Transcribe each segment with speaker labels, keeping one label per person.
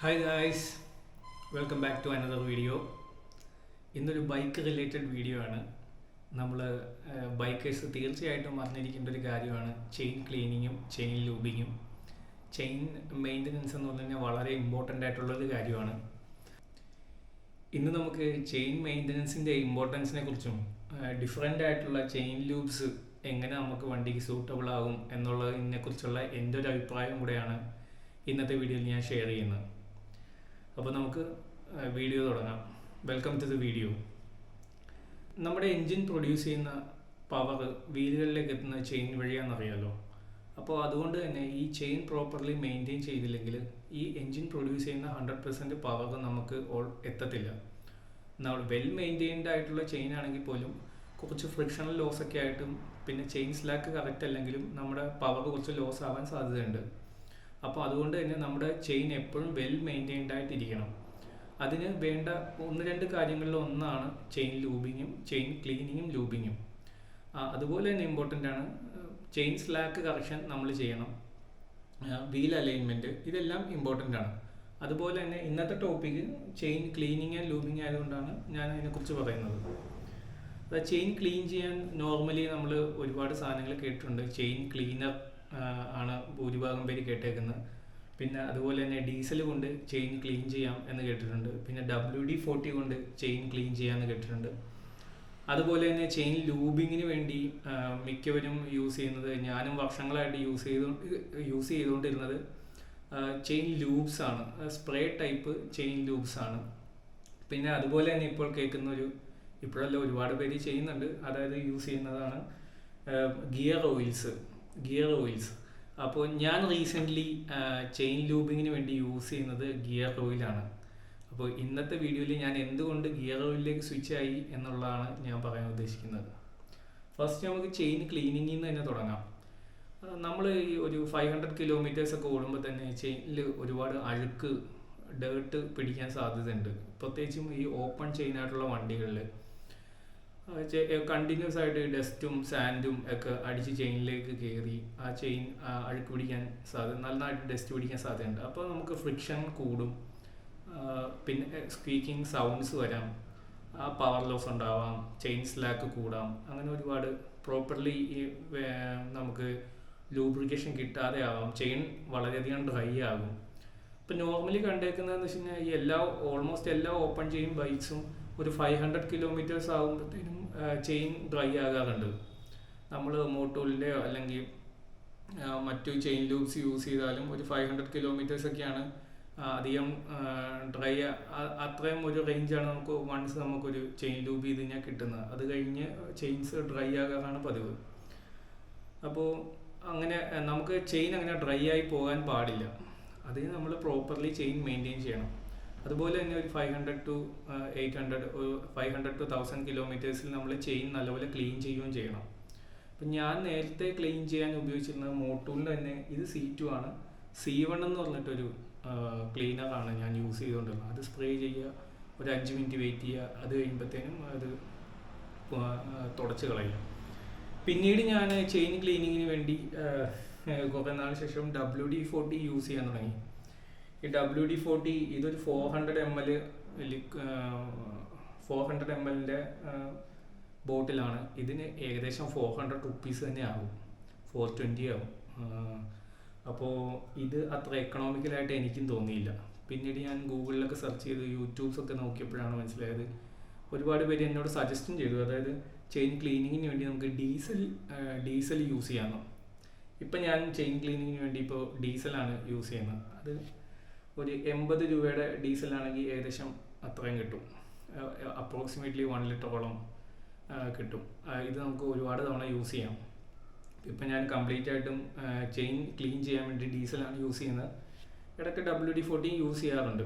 Speaker 1: Hi guys welcome back to another video ഇന്നൊരു bike related video ആണ്. നമ്മൾ bikers തീർച്ചയായിട്ടും അറിഞ്ഞിരിക്കേണ്ട ഒരു കാര്യമാണ്. ചെയിൻ ക്ലീനിങ്ങും ചെയിൻ ലൂബിങ്ങും ചെയിൻ മെയിന്റനൻസ് എന്ന് പറഞ്ഞു കഴിഞ്ഞാൽ വളരെ ഇമ്പോർട്ടന്റ് ആയിട്ടുള്ളൊരു കാര്യമാണ്. ഇന്ന് നമുക്ക് ചെയിൻ മെയിന്റനൻസിന്റെ ഇമ്പോർട്ടൻസിനെ കുറിച്ചും ഡിഫറെന്റ് ആയിട്ടുള്ള ചെയിൻ ലൂബ്സ് എങ്ങനെ നമുക്ക് വണ്ടിക്ക് സൂട്ടബിൾ ആകും എന്നുള്ളതിനെ കുറിച്ചുള്ള എന്റെ ഒരു അഭിപ്രായം കൂടെയാണ് ഇന്നത്തെ വീഡിയോയിൽ ഞാൻ ഷെയർ ചെയ്യുന്നത്. അപ്പോൾ നമുക്ക് വീഡിയോ തുടങ്ങാം. വെൽക്കം ടു ദ വീഡിയോ നമ്മുടെ എൻജിൻ പ്രൊഡ്യൂസ് ചെയ്യുന്ന പവർ വീലുകളിലേക്ക് എത്തുന്ന ചെയിൻ വഴിയാണെന്നറിയാലോ. അപ്പോൾ അതുകൊണ്ട് തന്നെ ഈ ചെയിൻ പ്രോപ്പർലി മെയിന്റെയിൻ ചെയ്തില്ലെങ്കിൽ ഈ എൻജിൻ പ്രൊഡ്യൂസ് ചെയ്യുന്ന ഹൺഡ്രഡ് പെർസെന്റ് പവർ നമുക്ക് ഓൾ എത്തത്തില്ല. നമ്മൾ വെൽ മെയിന്റെയിൻഡ് ആയിട്ടുള്ള ചെയിൻ ആണെങ്കിൽ പോലും കുറച്ച് ഫ്രിക്ഷണൽ ലോസ് ഒക്കെ ആയിട്ടും പിന്നെ ചെയിൻ സ്ലാക്ക് കറക്റ്റ് അല്ലെങ്കിലും നമ്മുടെ പവർ കുറച്ച് ലോസ് ആവാൻ സാധ്യതയുണ്ട്. അപ്പോൾ അതുകൊണ്ട് തന്നെ നമ്മുടെ ചെയിൻ എപ്പോഴും വെൽ മെയിന്റെയിൻഡ് ആയിട്ടിരിക്കണം. അതിന് വേണ്ട ഒന്ന് രണ്ട് കാര്യങ്ങളിൽ ഒന്നാണ് ചെയിൻ ലൂബിങ്ങും ചെയിൻ ക്ലീനിങ്ങും ലൂബിങ്ങും അതുപോലെ തന്നെ ഇമ്പോർട്ടന്റ് ആണ് ചെയിൻ സ്ലാക്ക് കറക്ഷൻ നമ്മൾ ചെയ്യണം. വീൽ അലൈൻമെന്റ് ഇതെല്ലാം ഇമ്പോർട്ടന്റ് ആണ്. അതുപോലെ തന്നെ ഇന്നത്തെ topic chain cleaning and lubing ആയതുകൊണ്ടാണ് ഞാൻ അതിനെക്കുറിച്ച് പറയുന്നത്. ചെയിൻ ക്ലീൻ ചെയ്യാൻ നോർമലി നമ്മൾ ഒരുപാട് സാധനങ്ങൾ കേട്ടിട്ടുണ്ട്. ചെയിൻ ക്ലീനർ ആണ് ഭൂരിഭാഗം പേര് കേട്ടേക്കുന്നത്. പിന്നെ അതുപോലെ തന്നെ ഡീസൽ കൊണ്ട് ചെയിൻ ക്ലീൻ ചെയ്യാം എന്ന് കേട്ടിട്ടുണ്ട്. പിന്നെ ഡബ്ല്യു ഡി ഫോർട്ടി കൊണ്ട് ചെയിൻ ക്ലീൻ ചെയ്യാമെന്ന് കേട്ടിട്ടുണ്ട്. അതുപോലെ തന്നെ ചെയിൻ ലൂബിങ്ങിന് വേണ്ടി മിക്കവരും യൂസ് ചെയ്യുന്നത് ഞാനും വർഷങ്ങളായിട്ട് യൂസ് ചെയ്തു യൂസ് ചെയ്തുകൊണ്ടിരുന്നത് ചെയിൻ ലൂബ്സ് ആണ്. സ്പ്രേ ടൈപ്പ് ചെയിൻ ലൂബ്സ് ആണ്. പിന്നെ അതുപോലെ തന്നെ ഇപ്പോൾ കേൾക്കുന്ന ഒരു ഇപ്പോഴല്ല ഒരുപാട് പേര് ചെയ്യുന്നുണ്ട്. അതായത് യൂസ് ചെയ്യുന്നതാണ് ഗിയർ ഓയിൽസ്. ഗിയർ ഓയിൽസ് അപ്പോൾ ഞാൻ റീസെന്റ്ലി ചെയിൻ ലൂബിങ്ങിന് വേണ്ടി യൂസ് ചെയ്യുന്നത് ഗിയർ ഓയിലാണ് അപ്പോൾ ഇന്നത്തെ വീഡിയോയിൽ ഞാൻ എന്തുകൊണ്ട് ഗിയർ ഓയിലിലേക്ക് സ്വിച്ച് ആയി എന്നുള്ളതാണ് ഞാൻ പറയാൻ ഉദ്ദേശിക്കുന്നത്. ഫസ്റ്റ് നമുക്ക് ചെയിൻ ക്ലീനിങ്ങിൽ നിന്ന് തന്നെ തുടങ്ങാം. നമ്മൾ ഈ ഒരു ഫൈവ് ഹൺഡ്രഡ് കിലോമീറ്റേഴ്സ് ഒക്കെ ഓടുമ്പോൾ തന്നെ ചെയിനിൽ ഒരുപാട് അഴുക്ക് ഡേർട്ട് പിടിക്കാൻ സാധ്യതയുണ്ട്. പ്രത്യേകിച്ചും ഈ ഓപ്പൺ ചെയിൻ ആയിട്ടുള്ള വണ്ടികളിൽ കണ്ടിന്യൂസ് ആയിട്ട് ഡസ്റ്റും സാൻഡും ഒക്കെ അടിച്ച് ചെയിനിലേക്ക് കയറി ആ ചെയിൻ അഴുക്ക് പിടിക്കാൻ സാധ്യത നന്നായിട്ട് ഡസ്റ്റ് പിടിക്കാൻ സാധ്യതയുണ്ട്. അപ്പോൾ നമുക്ക് ഫ്രിക്ഷൻ കൂടും. പിന്നെ സ്പീക്കിംഗ് സൗണ്ട്സ് വരാം. ആ പവർ ലോസ് ഉണ്ടാവാം. ചെയിൻ സ്ലാക്ക് കൂടാം. അങ്ങനെ ഒരുപാട് പ്രോപ്പർലി നമുക്ക് ലൂബ്രിക്കേഷൻ കിട്ടാതെ ആവാം. ചെയിൻ വളരെയധികം ഡ്രൈ ആകും. ഇപ്പം നോർമലി കണ്ടേക്കുന്നതെന്ന് വെച്ച് കഴിഞ്ഞാൽ ഈ എല്ലാ ഓൾമോസ്റ്റ് എല്ലാ ഓപ്പൺ ചെയിൻ ബൈക്സും ഒരു ഫൈവ് ഹൺഡ്രഡ് കിലോമീറ്റേഴ്സ് ആകുമ്പോഴത്തേനും ചെയിൻ ഡ്രൈ ആകാറുണ്ട്. നമ്മൾ മോട്ടോളിന്റെയോ അല്ലെങ്കിൽ മറ്റു ചെയിൻ ലൂപ്സ് യൂസ് ചെയ്താലും ഒരു ഫൈവ് ഹൺഡ്രഡ് കിലോമീറ്റേഴ്സൊക്കെയാണ് അധികം ഡ്രൈ അത്രയും ഒരു റേഞ്ചാണ് നമുക്ക് വൺസ് നമുക്കൊരു ചെയിൻ ലൂപ്പ് ചെയ്ത് കഴിഞ്ഞാൽ കിട്ടുന്നത്. അത് കഴിഞ്ഞ് ചെയിൻസ് ഡ്രൈ ആകാറാണ് പതിവ്. അപ്പോൾ അങ്ങനെ നമുക്ക് ചെയിൻ അങ്ങനെ ഡ്രൈ ആയി പോകാൻ പാടില്ല. അതിന് നമ്മൾ പ്രോപ്പർലി ചെയിൻ മെയിന്റെയിൻ ചെയ്യണം. അതുപോലെ തന്നെ ഒരു five hundred to eight hundred ഒരു ഫൈവ് ഹൺഡ്രഡ് ടു തൗസൻഡ് കിലോമീറ്റേഴ്സിൽ നമ്മൾ ചെയിൻ നല്ലപോലെ ക്ലീൻ ചെയ്യുകയും ചെയ്യണം. അപ്പം ഞാൻ നേരത്തെ ക്ലീൻ ചെയ്യാൻ ഉപയോഗിച്ചിരുന്നത് മോട്ടൂളിന്റെ തന്നെ ഇത് സി ടു ആണ്. സി വൺ എന്ന് പറഞ്ഞിട്ടൊരു ക്ലീനറാണ് ഞാൻ യൂസ് ചെയ്തുകൊണ്ടിരുന്നത്. അത് സ്പ്രേ ചെയ്യുക ഒരു അഞ്ച് മിനിറ്റ് വെയിറ്റ് ചെയ്യുക അത് കഴിയുമ്പോഴത്തേനും അത് തുടച്ച് കളയുക. പിന്നീട് ഞാൻ ചെയിൻ ക്ലീനിങ്ങിന് വേണ്ടി കുറേ നാൾ ശേഷം ഡബ്ല്യു ഡി ഫോർട്ടി യൂസ് ചെയ്യാൻ തുടങ്ങി. ഈ ഡബ്ല്യു ഡി ഫോർട്ടി ഇതൊരു four hundred M L four hundred M എല്ലിന്റെ ബോട്ടിലാണ്. ഇതിന് ഏകദേശം ഫോർ ഹൺഡ്രഡ് റുപ്പീസ് തന്നെ ആകും ഫോർ ട്വന്റി ആകും അപ്പോൾ ഇത് അത്ര എക്കണോമിക്കലായിട്ട് എനിക്കും തോന്നിയില്ല. പിന്നീട് ഞാൻ ഗൂഗിളിലൊക്കെ സെർച്ച് ചെയ്ത് യൂട്യൂബ്സൊക്കെ നോക്കിയപ്പോഴാണ് മനസ്സിലായത്. ഒരുപാട് പേര് എന്നോട് സജസ്റ്റും ചെയ്തു. അതായത് ചെയിൻ ക്ലീനിങ്ങിന് വേണ്ടി നമുക്ക് ഡീസൽ ഡീസൽ യൂസ് ചെയ്യാമെന്നോ ഇപ്പം ഞാൻ ചെയിൻ ക്ലീനിങ്ങിന് വേണ്ടി ഇപ്പോൾ ഡീസലാണ് യൂസ് ചെയ്യുന്നത്. അത് ഒരു എൺപത് രൂപയുടെ ഡീസലാണെങ്കിൽ ഏകദേശം അത്രയും കിട്ടും. അപ്രോക്സിമേറ്റ്ലി വൺ ലിറ്ററോളം കിട്ടും. ഇത് നമുക്ക് ഒരുപാട് തവണ യൂസ് ചെയ്യാം. ഇപ്പം ഞാൻ കംപ്ലീറ്റ് ആയിട്ടും ചെയിൻ ക്ലീൻ ചെയ്യാൻ വേണ്ടി ഡീസലാണ് യൂസ് ചെയ്യുന്നത്. ഇടയ്ക്ക് ഡബ്ല്യു ഡി ഫോർട്ടി യൂസ് ചെയ്യാറുണ്ട്.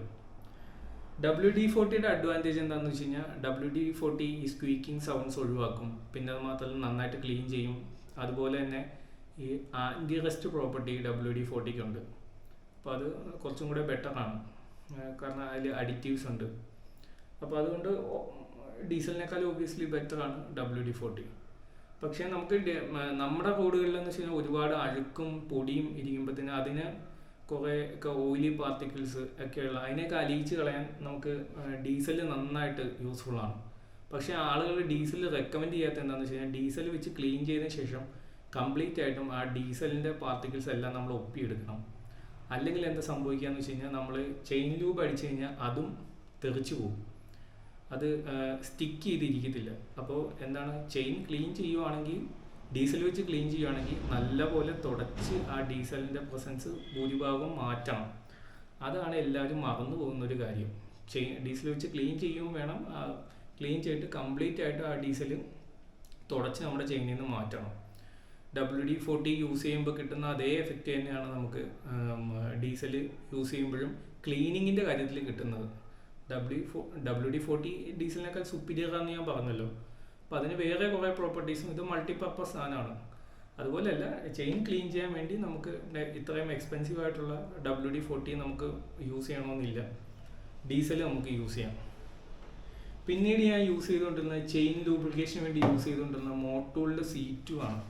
Speaker 1: ഡബ്ല്യു ഡി ഫോർട്ടിയുടെ അഡ്വാന്റേജ് എന്താണെന്ന് വെച്ച് കഴിഞ്ഞാൽ ഡബ്ല്യു ഡി ഫോർട്ടി ഈ സ്ക്വീക്കിംഗ് സൗണ്ട്സ് ഒഴിവാക്കും. പിന്നെ അത് മാത്രമല്ല നന്നായിട്ട് ക്ലീൻ ചെയ്യും. അതുപോലെ തന്നെ ഈ anti rust property W D ഫോർട്ടിക്കുണ്ട് അപ്പോൾ അത് കുറച്ചും കൂടെ ബെറ്ററാണ് കാരണം അതിൽ അഡിറ്റീവ്സ് ഉണ്ട്. അപ്പോൾ അതുകൊണ്ട് ഡീസലിനേക്കാൾ ഒബ്വിയസ്ലി ബെറ്ററാണ് ഡബ്ല്യു ഡി ഫോർട്ടി പക്ഷേ നമുക്ക് നമ്മുടെ റോഡുകളിലെന്ന് വെച്ച് കഴിഞ്ഞാൽ ഒരുപാട് അഴുക്കും പൊടിയും ഇരിക്കുമ്പോഴത്തേന് അതിന് കുറേ ഒക്കെ ഓയിലി പാർട്ടിക്കിൾസ് ഒക്കെയുള്ള അതിനെയൊക്കെ അലിയിച്ച് കളയാൻ നമുക്ക് ഡീസൽ നന്നായിട്ട് യൂസ്ഫുൾ ആണ്. പക്ഷേ ആളുകൾ ഡീസൽ റെക്കമെൻഡ് ചെയ്യാത്ത എന്താണെന്ന് വെച്ച് കഴിഞ്ഞാൽ ഡീസൽ വെച്ച് ക്ലീൻ ചെയ്തതിന് ശേഷം കംപ്ലീറ്റ് ആയിട്ടും ആ ഡീസലിന്റെ പാർട്ടിക്കിൾസ് എല്ലാം നമ്മൾ ഒപ്പിയെടുക്കണം. അല്ലെങ്കിൽ എന്താ സംഭവിക്കുക എന്ന് വെച്ച് കഴിഞ്ഞാൽ നമ്മൾ ചെയിൻ ലൂബ് അടിച്ചു കഴിഞ്ഞാൽ അതും തെറിച്ചു പോകും അത് സ്റ്റിക്ക് ചെയ്തിരിക്കത്തില്ല. അപ്പോൾ എന്താണ് ചെയിൻ ക്ലീൻ ചെയ്യുവാണെങ്കിൽ ഡീസൽ വെച്ച് ക്ലീൻ ചെയ്യുവാണെങ്കിൽ നല്ലപോലെ തുടച്ച് ആ ഡീസലിന്റെ പ്രസൻസ് ഭൂരിഭാഗം മാറ്റണം. അതാണ് എല്ലാവരും മറന്നു പോകുന്ന ഒരു കാര്യം. ചെയിൻ ഡീസൽ വെച്ച് ക്ലീൻ ചെയ്യുകയും വേണം ക്ലീൻ ചെയ്തിട്ട് കംപ്ലീറ്റ് ആയിട്ട് ആ ഡീസൽ തുടച്ച് നമ്മുടെ ചെയിനിൽ നിന്ന് മാറ്റണം. ഡബ്ല്യു ഡി ഫോർട്ടി യൂസ് ചെയ്യുമ്പോൾ കിട്ടുന്ന അതേ എഫക്റ്റ് തന്നെയാണ് നമുക്ക് ഡീസൽ യൂസ് ചെയ്യുമ്പോഴും ക്ലീനിങ്ങിന്റെ കാര്യത്തിൽ കിട്ടുന്നത്. W four W D forty ഡീസലിനേക്കാൾ superior ആണെന്ന് ഞാൻ പറഞ്ഞല്ലോ. അപ്പോൾ അതിന് വേറെ കുറേ പ്രോപ്പർട്ടീസും ഇത് മൾട്ടിപർപ്പസ് സാധനമാണ്. അതുപോലെയല്ല ചെയിൻ ക്ലീൻ ചെയ്യാൻ വേണ്ടി നമുക്ക് ഇത്രയും എക്സ്പെൻസീവ് ആയിട്ടുള്ള ഡബ്ല്യു ഡി ഫോർട്ടി നമുക്ക് യൂസ് ചെയ്യണമെന്നില്ല. ഡീസൽ നമുക്ക് യൂസ് ചെയ്യാം. പിന്നീട് ഞാൻ യൂസ് ചെയ്തുകൊണ്ടിരുന്ന ചെയിൻ ലൂബ്രിക്കേഷന് വേണ്ടി യൂസ് ചെയ്തുകൊണ്ടിരുന്ന മോട്ടോളിന്റെ സി ടു ആണ്.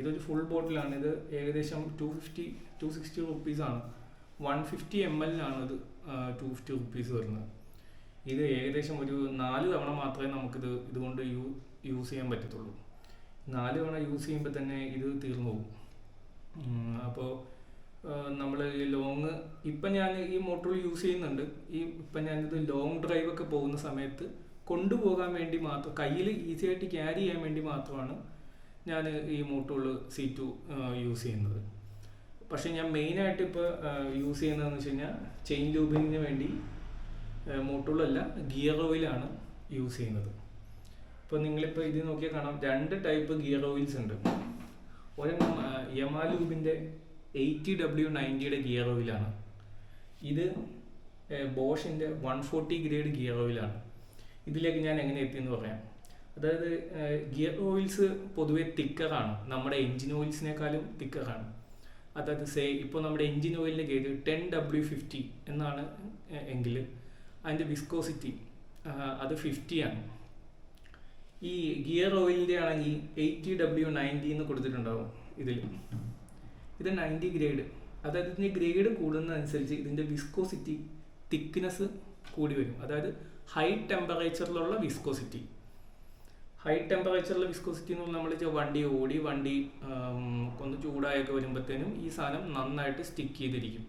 Speaker 1: ഇതൊരു ഫുൾ ബോട്ടിലാണ് ഇത് ഏകദേശം ടു ഫിഫ്റ്റി ടു സിക്സ്റ്റി റുപ്പീസാണ് വൺ ഫിഫ്റ്റി എം എല്ലാണ് ഇത് ടു ഫിഫ്റ്റി റുപ്പീസ് വരുന്നത്. ഇത് ഏകദേശം ഒരു നാല് തവണ മാത്രമേ നമുക്കിത് ഇതുകൊണ്ട് യൂ യൂസ് ചെയ്യാൻ പറ്റത്തുള്ളൂ. നാല് തവണ യൂസ് ചെയ്യുമ്പോൾ തന്നെ ഇത് തീർന്നു പോകും. അപ്പോൾ നമ്മൾ ഈ ലോങ് ഇപ്പം ഞാൻ ഈ മോട്ടോർ യൂസ് ചെയ്യുന്നുണ്ട്. ഈ ഇപ്പം ഞാനിത് ലോങ് ഡ്രൈവൊക്കെ പോകുന്ന സമയത്ത് കൊണ്ടുപോകാൻ വേണ്ടി മാത്രം കയ്യിൽ ഈസി ആയിട്ട് ക്യാരി ചെയ്യാൻ വേണ്ടി മാത്രമാണ് ഞാൻ ഈ മോട്ടോൾ സി ടു യൂസ് ചെയ്യുന്നത്. പക്ഷേ ഞാൻ മെയിനായിട്ട് ഇപ്പോൾ യൂസ് ചെയ്യുന്നതെന്ന് വെച്ച് കഴിഞ്ഞാൽ ചെയിൻ ലൂബിങ്ങിന് വേണ്ടി മൂട്ടുള്ളല്ല ഗിയർ ഓയിലാണ് യൂസ് ചെയ്യുന്നത്. ഇപ്പോൾ നിങ്ങളിപ്പോൾ ഇത് നോക്കിയാൽ കാണാം രണ്ട് ടൈപ്പ് ഗിയർ ഓയിൽസ് ഉണ്ട്. ഒരെണ്ണം യമാ ലൂബിന്റെ എയ്റ്റി ഡബ്ല്യു നയന്റിയുടെ ഗിയർ ഓയിലാണ് ഇത് ബോഷിന്റെ വൺ ഫോർട്ടി ഗ്രേഡ് ഗിയർ ഓയിലാണ് ഇതിലേക്ക് ഞാൻ എങ്ങനെ എത്തിയെന്ന് പറയാം. അതായത് ഗിയർ ഓയിൽസ് പൊതുവെ തിക്കറാണ് നമ്മുടെ എൻജിൻ ഓയിൽസിനേക്കാളും തിക്കറാണ് അതായത് സേ ഇപ്പോൾ നമ്മുടെ എൻജിൻ ഓയിലിന്റെ ഗേജ് ടെൻ ഡബ്ല്യു ഫിഫ്റ്റി എന്നാണ് എങ്കിൽ അതിന്റെ വിസ്കോസിറ്റി അത് ഫിഫ്റ്റിയാണ് ഈ ഗിയർ ഓയിലിന്റെ ആണെങ്കിൽ എയ്റ്റി ഡബ്ല്യു നയന്റി എന്ന് കൊടുത്തിട്ടുണ്ടാവും ഇതിൽ ഇത് നയന്റി ഗ്രേഡ്. അതായത് ഇതിന്റെ ഗ്രേഡ് കൂടുന്നതനുസരിച്ച് ഇതിന്റെ വിസ്കോസിറ്റി തിക്നെസ് കൂടി വരും. അതായത് ഹൈ ടെമ്പറേച്ചറിലുള്ള വിസ്കോസിറ്റി. ഹൈ ടെമ്പറേച്ചറിൽ വിസ്കോസിറ്റി എന്ന് പറഞ്ഞാൽ നമ്മൾ വണ്ടി ഓടി വണ്ടി ഒന്ന് ചൂടായൊക്കെ വരുമ്പോഴത്തേനും ഈ സാധനം നന്നായിട്ട് സ്റ്റിക്ക് ചെയ്തിരിക്കും.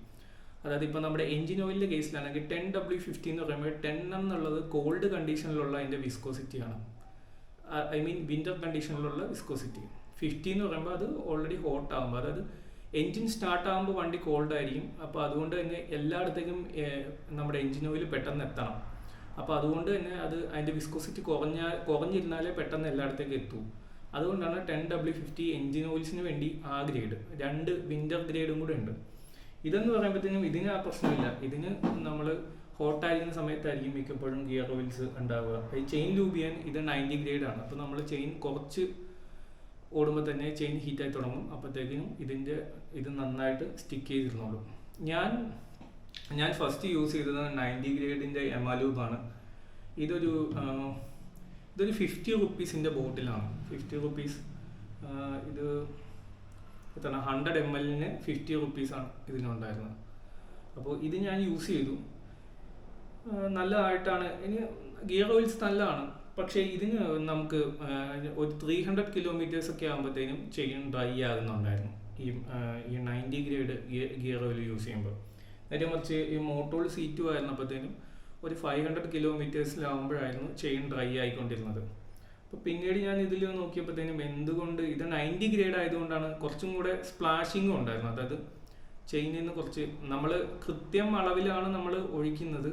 Speaker 1: അതായത് ഇപ്പോൾ നമ്മുടെ എഞ്ചിൻ ഓയിലിന്റെ കേസിലാണെങ്കിൽ ടെൻ ഡബ്ല്യു ഫിഫ്റ്റി എന്ന് പറയുമ്പോൾ ടെൻ എന്നുള്ളത് കോൾഡ് കണ്ടീഷനിലുള്ള അതിന്റെ വിസ്കോസിറ്റിയാണ് ഐ മീൻ വിന്റർ കണ്ടീഷനിലുള്ള വിസ്കോസിറ്റി ഫിഫ്റ്റി എന്ന് പറയുമ്പോൾ അത് ഓൾറെഡി ഹോട്ട് ആകുമ്പോൾ അതായത് എൻജിൻ സ്റ്റാർട്ട് ആകുമ്പോൾ വണ്ടി കോൾഡ് ആയിരിക്കും. അപ്പോൾ അതുകൊണ്ട് തന്നെ എല്ലായിടത്തേക്കും നമ്മുടെ എൻജിൻ ഓയിൽ പെട്ടെന്ന് എത്തണം. അപ്പോൾ അതുകൊണ്ട് തന്നെ അത് അതിന്റെ വിസ്കോസിറ്റി കുറഞ്ഞ കുറഞ്ഞിരുന്നാലേ പെട്ടെന്ന് എല്ലായിടത്തേക്ക് എത്തൂ. അതുകൊണ്ടാണ് ടെൻ ഡബ്ല്യു ഫിഫ്റ്റി എൻജിൻ ഓയിൽസിന് വേണ്ടി ആ ഗ്രേഡ്. രണ്ട് വിന്റർ ഗ്രേഡും കൂടെ ഉണ്ട്. ഇതെന്ന് പറയുമ്പോഴത്തേനും ഇതിന് ആ പ്രശ്നമില്ല. ഇതിന് നമ്മൾ ഹോട്ടായിരിക്കുന്ന സമയത്തായിരിക്കും മിക്കപ്പോഴും ഗിയർ ഓയിൽസ് ഉണ്ടാവുക. ഈ ചെയിൻ ലൂബ് ചെയ്യാൻ ഇത് നയന്റി ഗ്രേഡ് ആണ്. അപ്പോൾ നമ്മൾ ചെയിൻ കുറച്ച് ഓടുമ്പോൾ തന്നെ ചെയിൻ ഹീറ്റായി തുടങ്ങും. അപ്പോഴത്തേക്കും ഇതിന്റെ ഇത് നന്നായിട്ട് സ്റ്റിക്ക് ചെയ്തിരുന്നോളും. ഞാൻ ഞാൻ ഫസ്റ്റ് യൂസ് ചെയ്തത് നയന്റി ഗ്രേഡിന്റെ എമാലൂബാണ് ഇതൊരു ഇതൊരു ഫിഫ്റ്റി റുപ്പീസിന്റെ ബോട്ടിലാണ്. ഫിഫ്റ്റി റുപ്പീസ് ഇത് എത്ര ഹൺഡ്രഡ് എം എല്ലിന് ഫിഫ്റ്റി റുപ്പീസാണ് ഇതിനുണ്ടായിരുന്നത്. അപ്പോൾ ഇത് ഞാൻ യൂസ് ചെയ്തു. നല്ലതായിട്ടാണ്. ഇനി ഗിയർ ഓയിൽസ് നല്ലതാണ്. പക്ഷേ ഇതിന് നമുക്ക് ഒരു ത്രീ ഹൺഡ്രഡ് കിലോമീറ്റേഴ്സ് ഒക്കെ ആകുമ്പോഴത്തേനും ചെയിൻ ഡ്രൈ ആകുന്നുണ്ടായിരുന്നു. ഈ ഈ ninety grade gear oil use ചെയ്യുമ്പോൾ. നേരെ മറിച്ച് ഈ മോട്ടോൾ സീറ്റു ആയിരുന്നപ്പോഴത്തേനും ഒരു ഫൈവ് ഹൺഡ്രഡ് കിലോമീറ്റേഴ്സിലാവുമ്പോഴായിരുന്നു ചെയിൻ ഡ്രൈ ആയിക്കൊണ്ടിരുന്നത്. അപ്പോൾ പിന്നീട് ഞാൻ ഇതിൽ നോക്കിയപ്പോഴത്തേനും എന്തുകൊണ്ട് ഇത് നയന്റി ഗ്രേഡ് ആയതുകൊണ്ടാണ് കുറച്ചും കൂടെ സ്പ്ലാഷിങ്ങും ഉണ്ടായിരുന്നു അതായത് ചെയിനിൽ നിന്ന് കുറച്ച് നമ്മൾ കൃത്യം അളവിലാണ് നമ്മൾ ഒഴിക്കുന്നത്.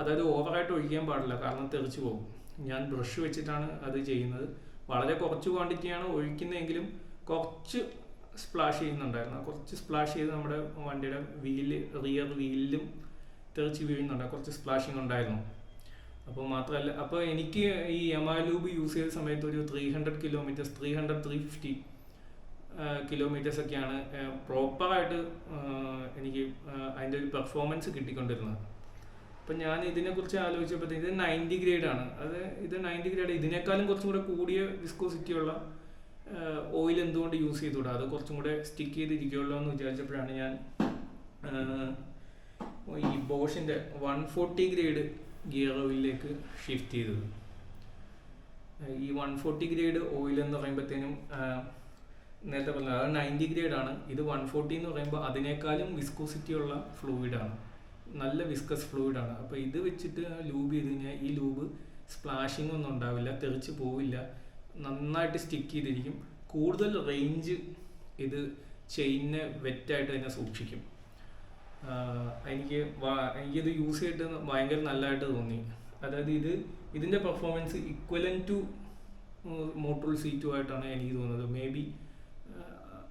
Speaker 1: അതായത് ഓവറായിട്ട് ഒഴിക്കാൻ പാടില്ല. കാരണം തെറിച്ചു പോകും. ഞാൻ ബ്രഷ് വെച്ചിട്ടാണ് അത് ചെയ്യുന്നത്. വളരെ കുറച്ച് ക്വാണ്ടിറ്റിയാണ് ഒഴിക്കുന്നതെങ്കിലും കുറച്ച് സ്പ്ലാഷ് ചെയ്യുന്നുണ്ടായിരുന്നു. കുറച്ച് സ്പ്ലാഷ് ചെയ്ത് നമ്മുടെ വണ്ടിയുടെ വീൽ റിയർ വീലിലും തെറിച്ച് വീഴുന്നുണ്ട്. കുറച്ച് സ്പ്ലാഷിങ് ഉണ്ടായിരുന്നു. അപ്പോൾ മാത്രമല്ല അപ്പോൾ എനിക്ക് ഈ യമാലൂബ് യൂസ് ചെയ്ത സമയത്ത് ഒരു three hundred kilometres three hundred three fifty kilometres ഒക്കെയാണ് പ്രോപ്പറായിട്ട് എനിക്ക് അതിന്റെ ഒരു പെർഫോമൻസ് കിട്ടിക്കൊണ്ടിരുന്നത്. അപ്പം ഞാൻ ഇതിനെക്കുറിച്ച് ആലോചിച്ചപ്പോൾ ഇത് നയന്റി ഗ്രേഡാണ് അത് ഇത് നയന്റി ഗ്രേഡ് ഇതിനേക്കാളും കുറച്ചും കൂടെ കൂടിയ വിസ്കോസിറ്റി ഉള്ള ഓയിൽ എന്തുകൊണ്ട് യൂസ് ചെയ്തുകൂടാ? അത് കുറച്ചും കൂടെ സ്റ്റിക്ക് ചെയ്തിരിക്കുമല്ലോ എന്ന് വിചാരിച്ചപ്പോഴാണ് ഞാൻ ഈ ബോഷിന്റെ വൺ ഫോർട്ടി ഗ്രേഡ് ഗിയർ ഓയിലിലേക്ക് ഷിഫ്റ്റ് ചെയ്തത്. ഈ വൺ ഫോർട്ടി ഗ്രേഡ് ഓയിൽ എന്ന് പറയുമ്പോഴത്തേനും നേരത്തെ പറഞ്ഞത് അത് നയന്റി ഗ്രേഡ് ആണ്. ഇത് വൺ ഫോർട്ടി എന്ന് പറയുമ്പോൾ അതിനേക്കാളും വിസ്കോസിറ്റി ഉള്ള ഫ്ലൂയിഡാണ് നല്ല വിസ്കസ് ഫ്ലൂയിഡാണ് അപ്പോൾ ഇത് വെച്ചിട്ട് ലൂബ് ചെയ്ത് കഴിഞ്ഞാൽ ഈ ലൂബ് സ്പ്ലാഷിംഗ് ഒന്നും ഉണ്ടാവില്ല തെറിച്ച് പോവില്ല. നന്നായിട്ട് സ്റ്റിക്ക് ചെയ്തിരിക്കും. കൂടുതൽ റേഞ്ച് ഇത് ചെയിനെ വെറ്റായിട്ട് തന്നെ സൂക്ഷിക്കും. എനിക്ക് എനിക്കിത് യൂസ് ചെയ്തിട്ട് ഭയങ്കര നല്ലതായിട്ട് തോന്നി. അതായത് ഇത് ഇതിന്റെ performance equivalent to Motul C two ആയിട്ടാണ് എനിക്ക് തോന്നുന്നത്. മേ ബി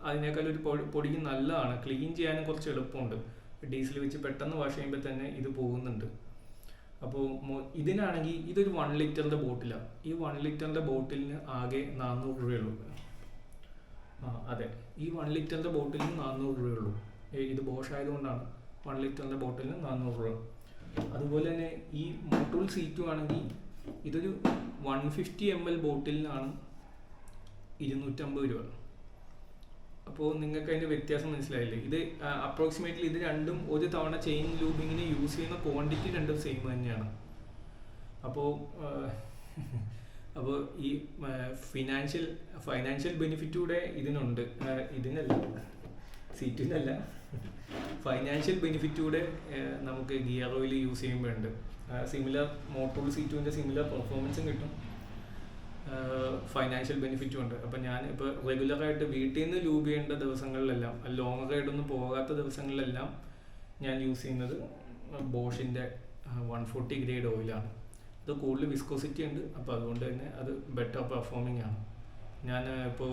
Speaker 1: അതിനേക്കാൾ ഒരു പൊടി പൊടിക്ക് നല്ലതാണ്. ക്ലീൻ ചെയ്യാനും കുറച്ച് എളുപ്പമുണ്ട്. ഡീസൽ വെച്ച് പെട്ടെന്ന് വാഷ് ചെയ്യുമ്പോൾ തന്നെ ഇത് പോകുന്നുണ്ട്. അപ്പോൾ ഇതിനാണെങ്കിൽ ഇതൊരു വൺ ലിറ്ററിന്റെ ബോട്ടിലാണ് ഈ വൺ ലിറ്ററിന്റെ ബോട്ടിലിന് ആകെ നാനൂറ് രൂപയുള്ളൂ. ആ അതെ. ഈ വൺ ലിറ്ററിന്റെ ബോട്ടിലിന് നാനൂറ് രൂപയുള്ളൂ. ഇത് ബോഷ് ആയതുകൊണ്ടാണ് വൺ ലിറ്ററിന്റെ ബോട്ടിലിന് നാനൂറ് രൂപ. അതുപോലെ തന്നെ ഈ മോട്ടോൾ സി ടു ആണെങ്കിൽ ഇതൊരു വൺ ഫിഫ്റ്റി എം എൽ ബോട്ടിലിനാണ് ഇരുന്നൂറ്റമ്പത് രൂപ. അപ്പോൾ നിങ്ങൾക്ക് അതിന്റെ വ്യത്യാസം മനസ്സിലായില്ലേ? ഇത് അപ്രോക്സിമേറ്റ്ലി ഇത് രണ്ടും ഒരു തവണ ചെയിൻ ലൂബിങ്ങിന് യൂസ് ചെയ്യുന്ന ക്വാണ്ടിറ്റി രണ്ടും സെയിം തന്നെയാണ്. അപ്പോൾ അപ്പോൾ ഈ ഫിനാൻഷ്യൽ ഫൈനാൻഷ്യൽ ബെനിഫിറ്റ് കൂടെ ഇതിനുണ്ട്. ഇതിനല്ല. സീറ്റിനല്ല ഫൈനാൻഷ്യൽ ബെനിഫിറ്റ് കൂടെ നമുക്ക് ഗിയർ ഓയിൽ യൂസ് ചെയ്യുമ്പോഴുണ്ട്. സിമിലർ മോട്ടോൾ സീറ്റുവിന്റെ സിമിലർ പെർഫോമൻസും കിട്ടും. ഫൈനാൻഷ്യൽ ബെനിഫിറ്റും ഉണ്ട്. അപ്പം ഞാൻ ഇപ്പോൾ റെഗുലറായിട്ട് വീട്ടിൽ നിന്ന് ലൂബ് ചെയ്യേണ്ട ദിവസങ്ങളിലെല്ലാം ലോങ് റൈഡൊന്നും പോകാത്ത ദിവസങ്ങളിലെല്ലാം ഞാൻ യൂസ് ചെയ്യുന്നത് ബോഷിന്റെ വൺ ഫോർട്ടി ഗ്രേഡ് ഓയിലാണ് അത് കൂടുതൽ വിസ്കോസിറ്റി ഉണ്ട്. അപ്പോൾ അതുകൊണ്ട് തന്നെ അത് ബെറ്റർ പെർഫോമിംഗ് ആണ്. ഞാൻ ഇപ്പോൾ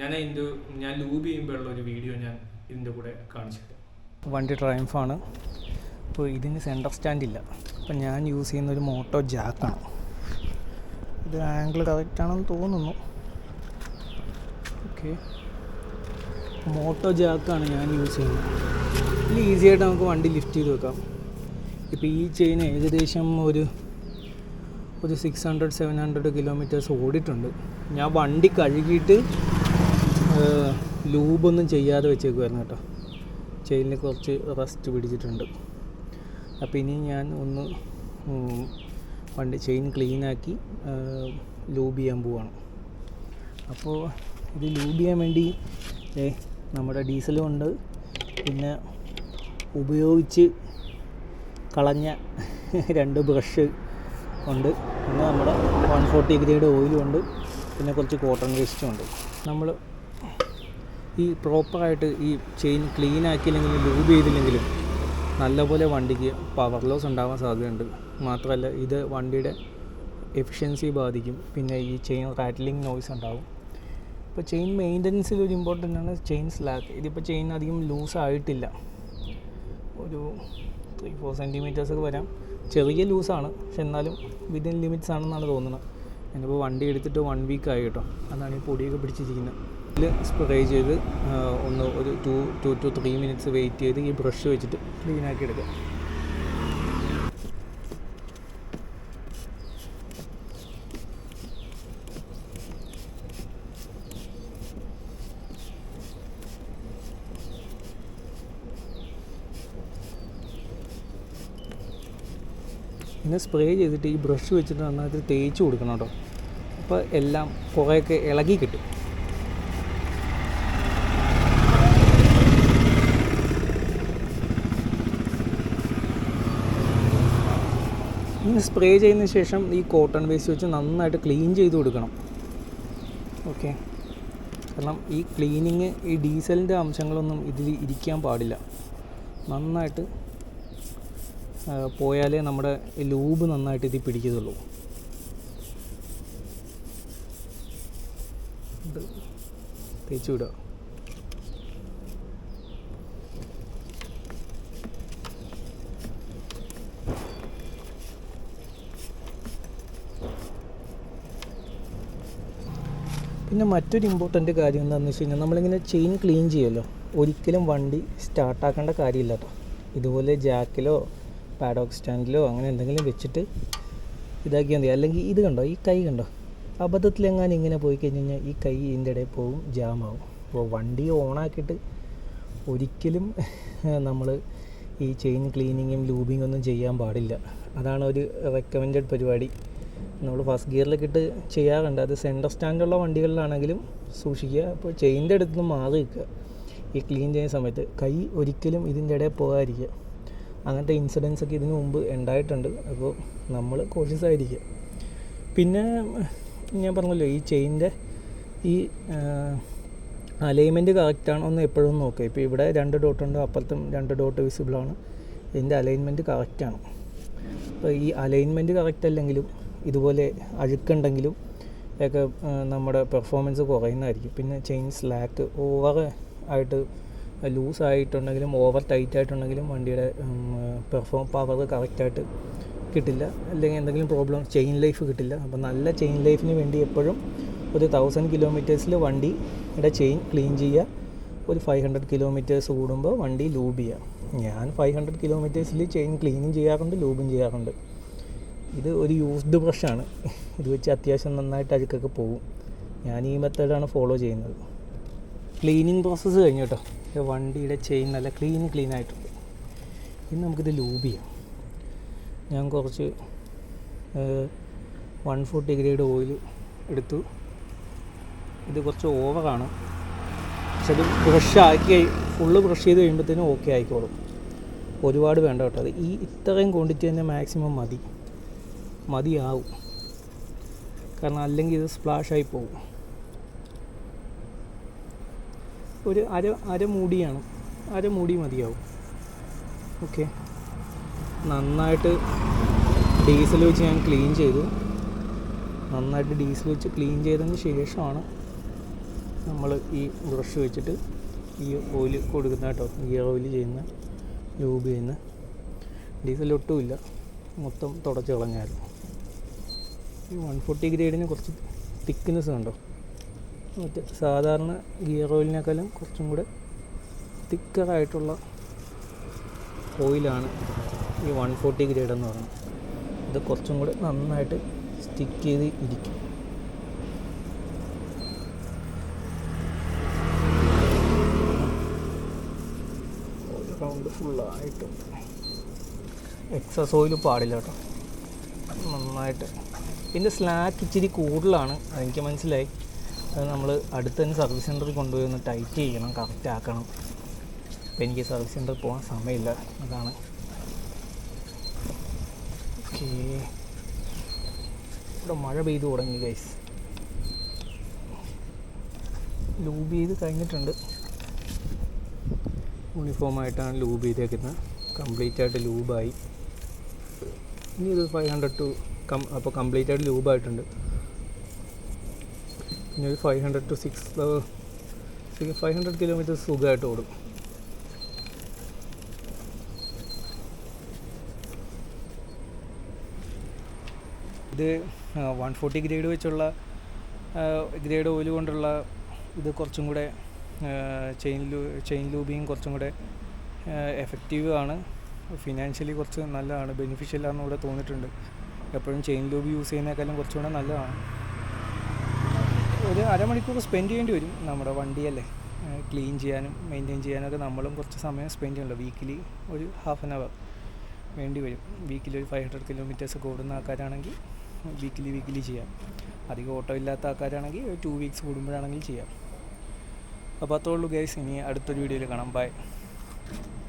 Speaker 1: ഞാൻ ഇതിന്റെ ഞാൻ ലൂബ് ചെയ്യുമ്പോഴുള്ള ഒരു വീഡിയോ ഞാൻ ഇതിന്റെ കൂടെ കാണിച്ചു വണ്ടി ട്രയംഫാണ് അപ്പോൾ ഇതിന് സെന്റർ സ്റ്റാൻഡ് ഇല്ല. അപ്പം ഞാൻ യൂസ് ചെയ്യുന്ന ഒരു മോട്ടോ ജാക്കാണ് ഇത് ആംഗിൾ കറക്റ്റാണെന്ന് തോന്നുന്നു. ഓക്കെ മോട്ടോ ജാക്കാണ് ഞാൻ യൂസ് ചെയ്യുന്നത്. ഇതിൽ ഈസി ആയിട്ട് നമുക്ക് വണ്ടി ലിഫ്റ്റ് ചെയ്ത് വെക്കാം. ഇപ്പോൾ ഈ ചെയിൻ ഏകദേശം ഒരു ഒരു six hundred seven hundred kilometres ഓടിയിട്ടുണ്ട്. ഞാൻ വണ്ടി കഴുകിയിട്ട് ലൂബൊന്നും ചെയ്യാതെ വെച്ചേക്കുമായിരുന്നു കേട്ടോ. ചെയിനിൽ കുറച്ച് റസ്റ്റ് പിടിച്ചിട്ടുണ്ട്. അപ്പോൾ ഇനി ഞാൻ ഒന്ന് വണ്ടി ചെയിൻ ക്ലീനാക്കി ലൂബ് ചെയ്യാൻ പോവാണ്. അപ്പോൾ ഇത് ലൂബ് ചെയ്യാൻ വേണ്ടി നമ്മുടെ ഡീസലും ഉണ്ട്. പിന്നെ ഉപയോഗിച്ച് കളഞ്ഞ രണ്ട് ബ്രഷ് ഉണ്ട്. പിന്നെ നമ്മുടെ വൺ ഫോർട്ടി ഗ്രേഡ് ഓയിലും ഉണ്ട്. പിന്നെ കുറച്ച് കോട്ടൺ വേസ്റ്റും ഉണ്ട്. നമ്മൾ ഈ പ്രോപ്പറായിട്ട് ഈ ചെയിൻ ക്ലീൻ ആക്കിയില്ലെങ്കിലും ലൂബ് ചെയ്തില്ലെങ്കിലും നല്ലപോലെ വണ്ടിക്ക് പവർ ലോസ് ഉണ്ടാവാൻ സാധ്യതയുണ്ട്. മാത്രമല്ല ഇത് വണ്ടിയുടെ എഫിഷ്യൻസി ബാധിക്കും. പിന്നെ ഈ ചെയിൻ റാറ്റ്ലിംഗ് നോയ്സ് ഉണ്ടാവും. ഇപ്പോൾ ചെയിൻ മെയിന്റനൻസിൽ ഒരു ഇമ്പോർട്ടന്റ് ആണ് ചെയിൻ സ്ലാക്ക് ഇതിപ്പോൾ ചെയിൻ അധികം ലൂസ് ആയിട്ടില്ല. ഒരു ത്രീ ഫോർ സെന്റിമീറ്റേഴ്സ് ഒക്കെ വരാം. ചെറിയ ലൂസാണ് പക്ഷെ എന്നാലും വിതിൻ ലിമിറ്റ്സ് ആണെന്നാണ് തോന്നുന്നത്. ഞാനിപ്പോൾ വണ്ടി എടുത്തിട്ട് വൺ വീക്ക് ആയി കേട്ടോ. അതാണ് ഈ പൊടിയൊക്കെ പിടിച്ചിരിക്കുന്നത്. ഇതിൽ സ്പ്രേ ചെയ്ത് ഒന്ന് ഒരു two two two three minutes wait ചെയ്ത് ഈ ബ്രഷ് വെച്ചിട്ട് ക്ലീനാക്കി എടുക്കുക. പിന്നെ സ്പ്രേ ചെയ്തിട്ട് ഈ ബ്രഷ് വെച്ചിട്ട് നന്നായിട്ട് തേച്ച് കൊടുക്കണം കേട്ടോ. അപ്പോൾ എല്ലാം കുറേയൊക്കെ ഇളകി കിട്ടും. ഇങ്ങനെ സ്പ്രേ ചെയ്യുന്ന ശേഷം ഈ കോട്ടൺ വേസ്റ്റ് വെച്ച് നന്നായിട്ട് ക്ലീൻ ചെയ്ത് കൊടുക്കണം. ഓക്കെ കാരണം ഈ ക്ലീനിങ് ഈ ഡീസലിന്റെ അംശങ്ങളൊന്നും ഇതിൽ ഇരിക്കാൻ പാടില്ല. നന്നായിട്ട് പോയാലേ നമ്മുടെ ലൂബ് നന്നായിട്ട് ഇതിൽ പിടിക്കത്തുള്ളൂ. തേച്ച് വിടുക. പിന്നെ മറ്റൊരു ഇമ്പോർട്ടന്റ് കാര്യം എന്താണെന്ന് വെച്ച് കഴിഞ്ഞാൽ നമ്മളിങ്ങനെ ചെയിൻ ക്ലീൻ ചെയ്യുമല്ലോ ഒരിക്കലും വണ്ടി സ്റ്റാർട്ടാക്കേണ്ട കാര്യമില്ല കേട്ടോ ഇതുപോലെ ജാക്കിലോ പാഡോക്ക് സ്റ്റാൻഡിലോ അങ്ങനെ എന്തെങ്കിലും വെച്ചിട്ട് ഇതാക്കിയാൽ മതി. അല്ലെങ്കിൽ ഇത് കണ്ടോ? ഈ കൈ കണ്ടോ? അബദ്ധത്തിലെങ്ങാനും ഇങ്ങനെ പോയി കഴിഞ്ഞ് കഴിഞ്ഞാൽ ഈ കൈ ഇതിന്റെ ഇടയിൽ പോവും ജാമാവും. അപ്പോൾ വണ്ടി ഓണാക്കിയിട്ട്
Speaker 2: ഒരിക്കലും നമ്മൾ ഈ ചെയിൻ ക്ലീനിങ്ങും ലൂബിങ്ങും ഒന്നും ചെയ്യാൻ പാടില്ല. അതാണ് ഒരു റെക്കമെൻഡഡ് പരിപാടി. നമ്മൾ ഫസ്റ്റ് ഗിയറിലൊക്കെ ഇട്ട് ചെയ്യാറുണ്ട്. അത് സെന്റർ സ്റ്റാൻഡുള്ള വണ്ടികളിലാണെങ്കിലും സൂക്ഷിക്കുക. അപ്പോൾ ചെയിന്റെ അടുത്ത് നിന്ന് മാറി നിൽക്കുക. ഈ ക്ലീൻ ചെയ്യുന്ന സമയത്ത് കൈ ഒരിക്കലും ഇതിന്റെ ഇടയിൽ പോകാതിരിക്കുക. അങ്ങനത്തെ ഇൻസിഡൻസ് ഒക്കെ ഇതിനു മുമ്പ് ഉണ്ടായിട്ടുണ്ട്. അപ്പോൾ നമ്മൾ കോഷ്യസ് ആയിരിക്കുക. പിന്നെ ഞാൻ പറഞ്ഞല്ലോ ഈ ചെയിന്റെ ഈ അലൈൻമെന്റ് കറക്റ്റാണോ എന്ന് എപ്പോഴും നോക്കുക. ഇപ്പോൾ ഇവിടെ രണ്ട് ഡോട്ട് ഉണ്ട് അപ്പുറത്തും രണ്ട് ഡോട്ട് വിസിബിൾ ആണ്. ഇതിന്റെ അലൈൻമെന്റ് കറക്റ്റാണ് അപ്പോൾ ഈ അലൈൻമെന്റ് കറക്റ്റ് അല്ലെങ്കിലും ഇതുപോലെ അഴുക്കുണ്ടെങ്കിലും ഒക്കെ നമ്മുടെ പെർഫോമൻസ് കുറയുന്നതായിരിക്കും. പിന്നെ ചെയിൻ സ്ലാക്ക് ഓവർ ആയിട്ട് ലൂസ് ആയിട്ടുണ്ടെങ്കിലും ഓവർ ടൈറ്റ് ആയിട്ടുണ്ടെങ്കിലും വണ്ടിയുടെ പെർഫോം പവർ കറക്റ്റായിട്ട് കിട്ടില്ല. അല്ലെങ്കിൽ എന്തെങ്കിലും പ്രോബ്ലം ചെയിൻ ലൈഫ് കിട്ടില്ല. അപ്പോൾ നല്ല ചെയിൻ ലൈഫിന് വേണ്ടി എപ്പോഴും ഒരു തൗസൻഡ് കിലോമീറ്റേഴ്സിൽ വണ്ടിയുടെ ചെയിൻ ക്ലീൻ ചെയ്യുക. ഒരു ഫൈവ് ഹൺഡ്രഡ് കിലോമീറ്റേഴ്സ് കൂടുമ്പോൾ വണ്ടി ലൂബ് ചെയ്യുക. ഞാൻ ഫൈവ് ഹൺഡ്രഡ് കിലോമീറ്റേഴ്സിൽ ചെയിൻ ക്ലീനും ചെയ്യാറുണ്ട് ലൂബും ചെയ്യാറുണ്ട്. ഇത് ഒരു യൂസ്ഡ് ബ്രഷാണ് ഇത് വെച്ച് അത്യാവശ്യം നന്നായിട്ട് അഴുക്കൊക്കെ പോകും. ഞാൻ ഈ മെത്തേഡാണ് ഫോളോ ചെയ്യുന്നത്. ക്ലീനിങ് പ്രോസസ്സ് കഴിഞ്ഞു കേട്ടോ. വണ്ടിയുടെ ചെയിൻ നല്ല ക്ലീൻ ക്ലീൻ ആയിട്ടുണ്ട്. ഇനി നമുക്കിത് ലൂബ് ചെയ്യാം. ഞാൻ കുറച്ച് വൺ ഫോർട്ടി ഗ്രേഡ് ഓയിൽ എടുത്തു. ഇത് കുറച്ച് ഓവറാണ് പക്ഷെ അത് ബ്രഷ് ആക്കി ഫുള്ള് ബ്രഷ് ചെയ്ത് കഴിയുമ്പോഴത്തേനും ഓക്കെ ആയിക്കോളും. ഒരുപാട് വേണ്ട കേട്ടോ അത്. ഈ ഇത്രയും ക്വാണ്ടിറ്റി തന്നെ മാക്സിമം മതി. മതിയാവും. കാരണം അല്ലെങ്കിൽ ഇത് സ്പ്ലാഷായി പോകും. ഒരു അര അര മൂടിയാണ്. അര മൂടി മതിയാവും. ഓക്കെ നന്നായിട്ട് ഡീസൽ വെച്ച് ഞാൻ ക്ലീൻ ചെയ്തു. നന്നായിട്ട് ഡീസൽ വെച്ച് ക്ലീൻ ചെയ്തതിന് ശേഷമാണ് നമ്മൾ ഈ ബ്രഷ് വെച്ചിട്ട് ഈ ഓയിൽ കൊടുക്കുന്ന കേട്ടോ ഈ ഓയിൽ ചെയ്യുന്ന ലൂബ് ചെയ്യുന്ന ഡീസൽ ഒട്ടുമില്ല മൊത്തം തുടച്ച് കളഞ്ഞായിരുന്നു. ഈ വൺ ഫോർട്ടി ഗ്രേഡിന് കുറച്ച് തിക്നെസ് ഉണ്ടോ? മറ്റേ സാധാരണ ഗിയർ ഓയിലിനേക്കാളും കുറച്ചും കൂടെ തിക്കറായിട്ടുള്ള ഓയിലാണ് ഈ വൺ ഫോർട്ടി ഗ്രേഡ് എന്ന് പറയുന്നത്. ഇത് കുറച്ചും കൂടെ നന്നായിട്ട് സ്റ്റിക്ക് ചെയ്ത് ഇരിക്കും. ഒരു റൗണ്ട് ഫുള്ളായിട്ട് എക്സസ് ഓയിൽ പാടില്ല കേട്ടോ. നന്നായിട്ട്. പിന്നെ സ്ലാക്ക് ഇച്ചിരി കൂടുതലാണ്. അതെനിക്ക് മനസ്സിലായി. നമ്മൾ അടുത്ത തന്നെ സർവീസ് സെന്ററിൽ കൊണ്ടുപോയി ഒന്ന് ടൈറ്റ് ചെയ്യണം കറക്റ്റ് ആക്കണം. അപ്പോൾ എനിക്ക് സർവീസ് സെന്ററിൽ പോകാൻ സമയമില്ല. അതാണ്. ഓക്കേ ഇവിടെ മഴ പെയ്തു തുടങ്ങി ഗൈസ് ലൂബ് ചെയ്ത് കഴിഞ്ഞിട്ടുണ്ട്. യൂണിഫോമായിട്ടാണ് ലൂബ് ചെയ്തേക്കുന്നത്. കംപ്ലീറ്റ് ആയിട്ട് ലൂബായി ഇനി ഇത് ഫൈവ് ഹൺഡ്രഡ് ടു കം അപ്പോൾ കംപ്ലീറ്റ് ആയിട്ട് ലൂബായിട്ടുണ്ട് ഇനി ഒരു five hundred to six five hundred kilometres സുഖമായിട്ട് ഓടും. ഇത് വൺ ഫോർട്ടി ഗ്രേഡ് വെച്ചുള്ള ഗ്രേഡ് ഓയിൽ കൊണ്ടുള്ള ഇത് കുറച്ചും കൂടെ ചെയിൻ ലൂ ചെയിൻ ലൂബിങ് കുറച്ചും കൂടെ എഫക്റ്റീവ് ആണ്. ഫിനാൻഷ്യലി കുറച്ച് നല്ലതാണ്. ബെനിഫിഷ്യൽ ആണെന്ന് ഇവിടെ തോന്നിയിട്ടുണ്ട്. എപ്പോഴും ചെയിൻ ലൂബ് യൂസ് ചെയ്യുന്നേക്കാളും കുറച്ചും കൂടെ നല്ലതാണ്. ഒരു അരമണിക്കൂർ സ്പെൻഡ് ചെയ്യേണ്ടി വരും നമ്മുടെ വണ്ടിയല്ലേ ക്ലീൻ ചെയ്യാനും മെയിന്റെയിൻ ചെയ്യാനൊക്കെ നമ്മളും കുറച്ച് സമയം സ്പെൻഡ് ചെയ്യണമല്ലോ വീക്കിലി ഒരു ഹാഫ് ആൻ അവർ വേണ്ടി വരും. വീക്കിലി ഒരു ഫൈവ് ഹൺഡ്രഡ് കിലോമീറ്റേഴ്സ് ഓടുന്ന ആൾക്കാരാണെങ്കിൽ വീക്കിലി വീക്കിലി ചെയ്യാം. അധികം ഓട്ടോ ഇല്ലാത്ത ആൾക്കാരാണെങ്കിൽ ടു വീക്സ് കൂടുമ്പോഴാണെങ്കിൽ ചെയ്യാം. അപ്പോൾ അത്രേ ഉള്ളൂ ഗൈസ് ഇനി അടുത്തൊരു വീഡിയോയിൽ കാണാം. ബൈ